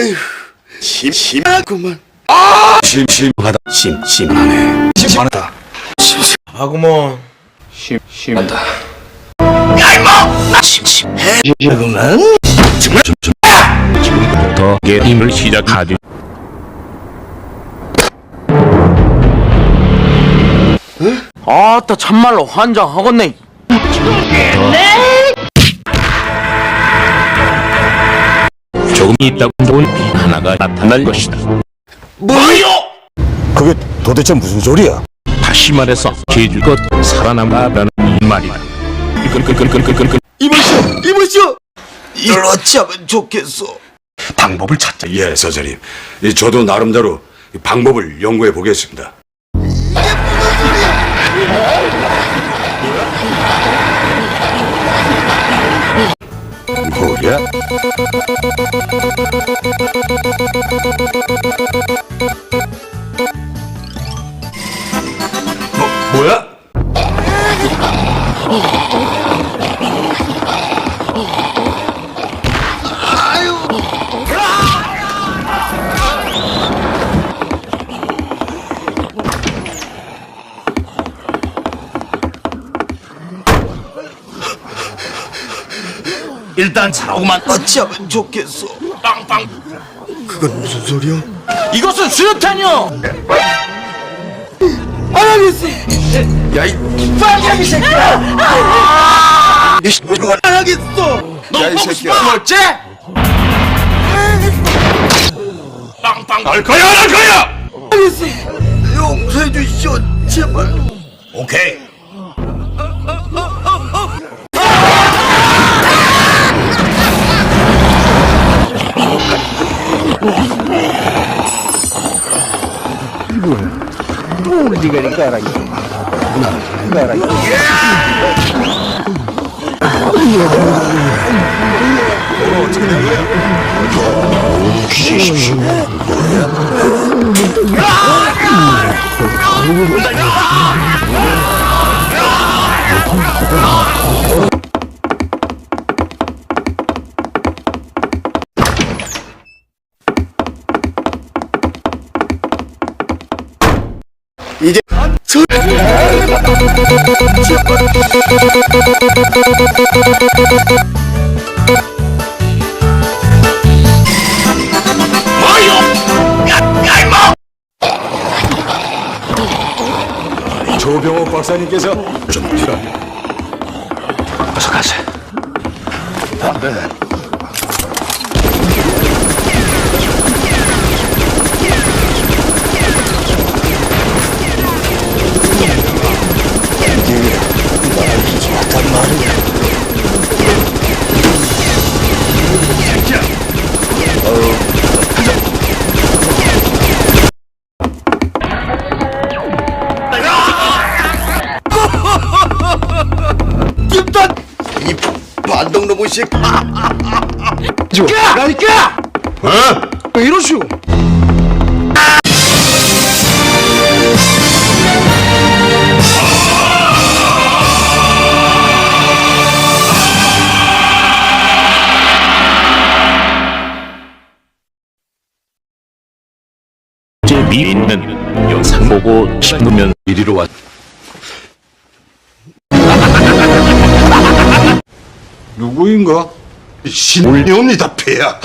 아휴, 심심하구만. 심심하다. 심심하네. 심심하다. 하구먼 심심하다. 심심하구만. 지금부터 게임을 시작하지. 아따 참말로 환장하겠네 조금 있다 좋은 비 하나가 나타날 것이다. 뭐요? 그게 도대체 무슨 소리야? 다시 말해서 것 살아남아라는 이 말이다. 끈끈끈끈끈끈끈 이보시오, 이보시오. 이걸 어찌하면 좋겠소? 방법을 찾자. 예, 서장님. 이 저도 나름대로 이 방법을 연구해 보겠습니다. 뭐야? 일단 잘하고만. 어찌하면 좋겠소? 빵빵. 그건 무슨 소리야? 이것은 수류탄이요 야, 이 빨갱이 새끼야! 이 씨발 안 하겠어! 야, 이 새끼야. 뭐지? 빵빵. 할 거야, 안 할 거야? 용서해 주시오, 제발. 오케이. 이제 저 조병호 박사님께서 좀 필요합니다. 어서 가세. 김단 반동 놈의 새끼. 그러니까 왜 이러시오? 제 미인은 영상 보고 싶으면 이리로 왔. 누구인가? 신울옵니다, 폐야.